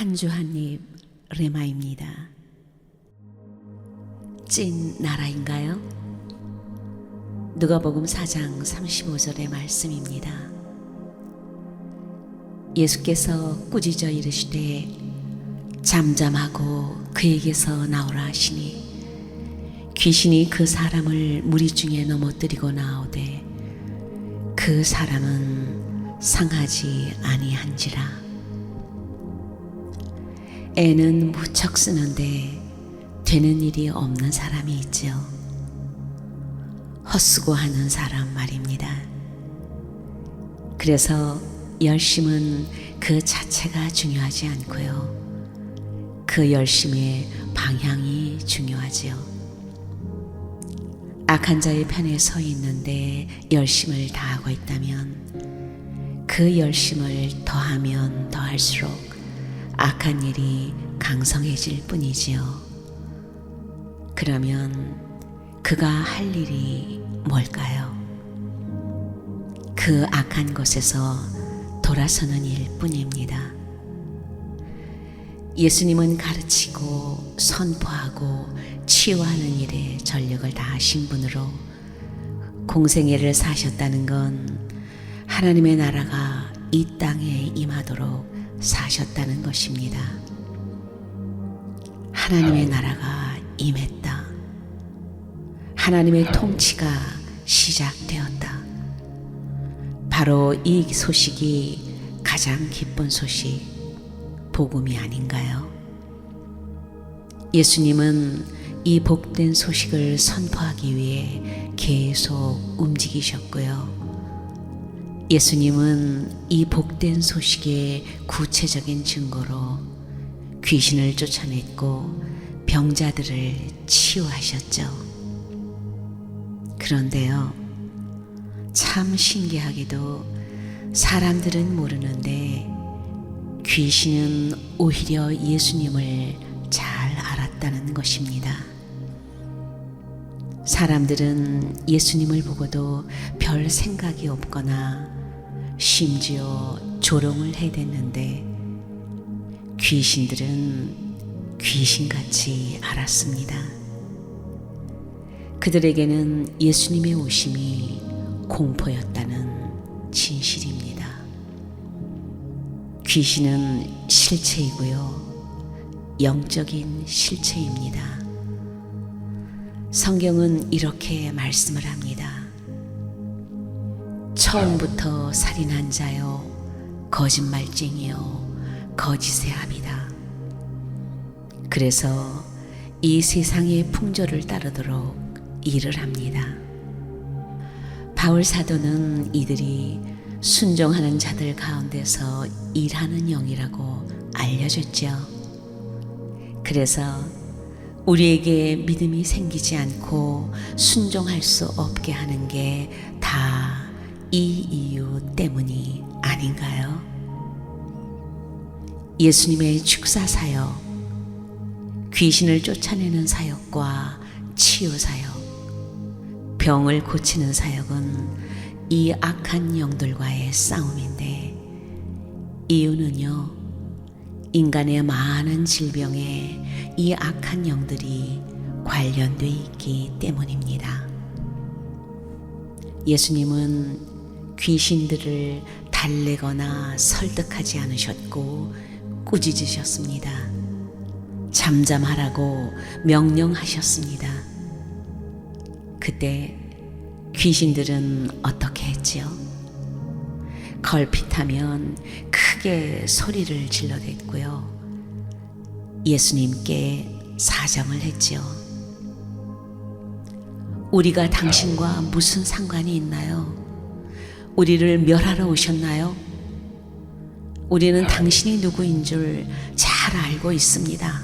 한 주 한 입 레마입니다. 찐 나라인가요? 누가복음 4장 35절의 말씀입니다. 예수께서 꾸짖어 이르시되 잠잠하고 그에게서 나오라 하시니 귀신이 그 사람을 무리 중에 넘어뜨리고 나오되 그 사람은 상하지 아니한지라 애는 무척 쓰는데 되는 일이 없는 사람이 있죠. 헛수고하는 사람 말입니다. 그래서 열심은 그 자체가 중요하지 않고요. 그 열심의 방향이 중요하지요. 악한 자의 편에 서 있는데 열심을 다하고 있다면 그 열심을 더하면 더할수록 악한 일이 강성해질 뿐이지요. 그러면 그가 할 일이 뭘까요? 그 악한 곳에서 돌아서는 일 뿐입니다. 예수님은 가르치고 선포하고 치유하는 일에 전력을 다하신 분으로 공생애를 사셨다는 건 하나님의 나라가 이 땅에 임하도록 사셨다는 것입니다. 하나님의 나라가 임했다. 하나님의 통치가 시작되었다. 바로 이 소식이 가장 기쁜 소식, 복음이 아닌가요? 예수님은 이 복된 소식을 선포하기 위해 계속 움직이셨고요. 예수님은 이 복된 소식의 구체적인 증거로 귀신을 쫓아냈고 병자들을 치유하셨죠. 그런데요, 참 신기하게도 사람들은 모르는데 귀신은 오히려 예수님을 잘 알았다는 것입니다. 사람들은 예수님을 보고도 별 생각이 없거나 심지어 조롱을 해댔는데 귀신들은 귀신같이 알았습니다. 그들에게는 예수님의 오심이 공포였다는 진실입니다. 귀신은 실체이고요. 영적인 실체입니다. 성경은 이렇게 말씀을 합니다. 처음부터 살인한 자요, 거짓말쟁이요, 거짓의 합이다. 그래서 이 세상의 풍조를 따르도록 일을 합니다. 바울 사도는 이들이 순종하는 자들 가운데서 일하는 영이라고 알려줬죠. 그래서 우리에게 믿음이 생기지 않고 순종할 수 없게 하는 게 다 이 이유 때문이 아닌가요? 예수님의 축사 사역, 귀신을 쫓아내는 사역과 치유 사역, 병을 고치는 사역은 이 악한 영들과의 싸움인데 이유는요, 인간의 많은 질병에 이 악한 영들이 관련돼 있기 때문입니다. 예수님은 귀신들을 달래거나 설득하지 않으셨고 꾸짖으셨습니다. 잠잠하라고 명령하셨습니다. 그때 귀신들은 어떻게 했지요? 걸핏하면 크게 소리를 질러댔고요. 예수님께 사정을 했지요. 우리가 당신과 무슨 상관이 있나요? 우리를 멸하러 오셨나요? 우리는 당신이 누구인 줄 잘 알고 있습니다.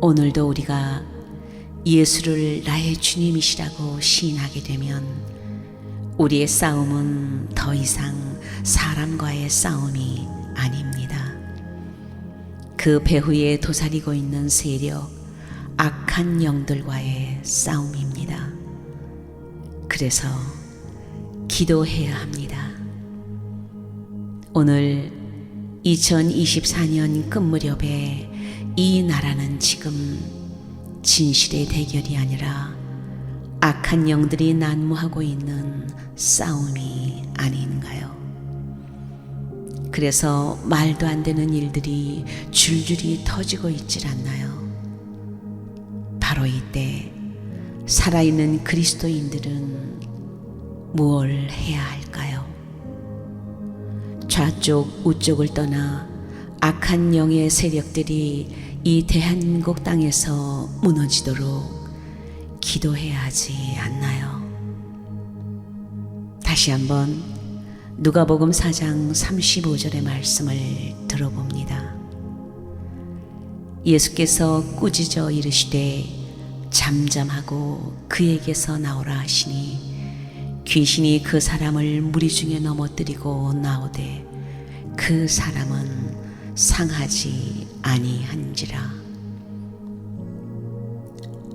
오늘도 우리가 예수를 나의 주님이시라고 시인하게 되면 우리의 싸움은 더 이상 사람과의 싸움이 아닙니다. 그 배후에 도사리고 있는 세력, 악한 영들과의 싸움입니다. 그래서 기도해야 합니다. 오늘 2024년 끝 무렵에 이 나라는 지금 진실의 대결이 아니라 악한 영들이 난무하고 있는 싸움이 아닌가요? 그래서 말도 안 되는 일들이 줄줄이 터지고 있질 않나요? 바로 이때 살아있는 그리스도인들은 무엇을 해야 할까요? 좌쪽 우쪽을 떠나 악한 영의 세력들이 이 대한민국 땅에서 무너지도록 기도해야 하지 않나요? 다시 한번 누가복음 4장 35절의 말씀을 들어봅니다. 예수께서 꾸짖어 이르시되 잠잠하고 그에게서 나오라 하시니 귀신이 그 사람을 무리 중에 넘어뜨리고 나오되 그 사람은 상하지 아니한지라.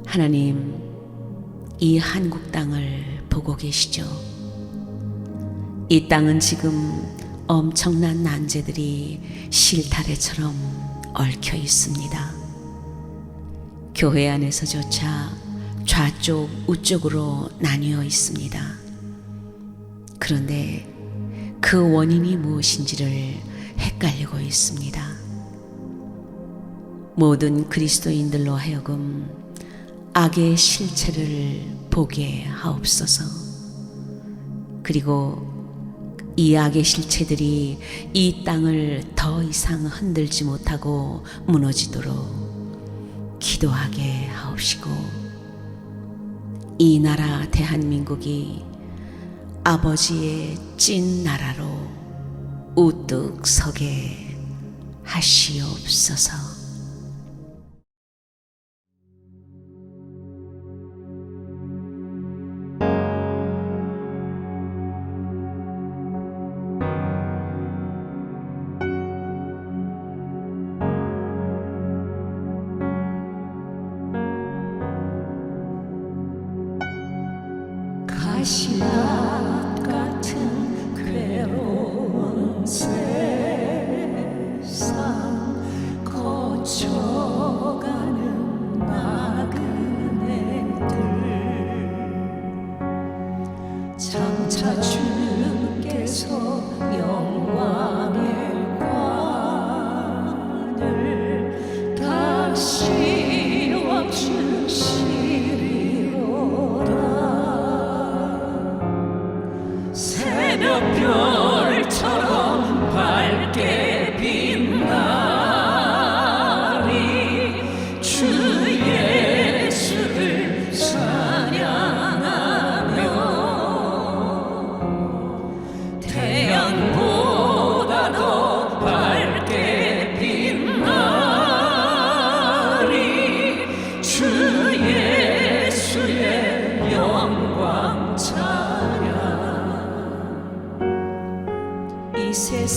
하나님 이 한국 땅을 보고 계시죠? 이 땅은 지금 엄청난 난제들이 실타래처럼 얽혀 있습니다 교회 안에서조차 좌쪽 우쪽으로 나뉘어 있습니다 그런데 그 원인이 무엇인지를 헷갈리고 있습니다. 모든 그리스도인들로 하여금 악의 실체를 보게 하옵소서. 그리고 이 악의 실체들이 이 땅을 더 이상 흔들지 못하고 무너지도록 기도하게 하옵시고 이 나라 대한민국이 아버지의 찐 나라로 우뚝 서게 하시옵소서. 가시밭 같은 괴로운 세상 거쳐가는 나그네들 장차 주께서 영광의 이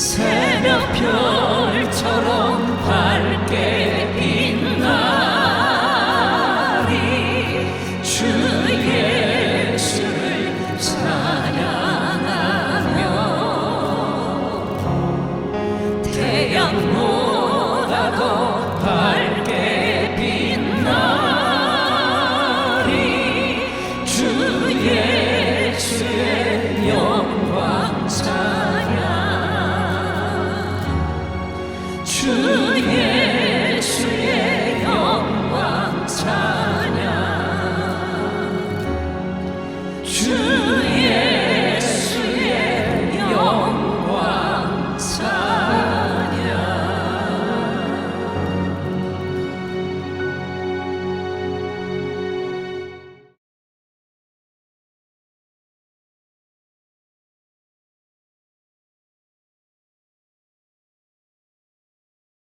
So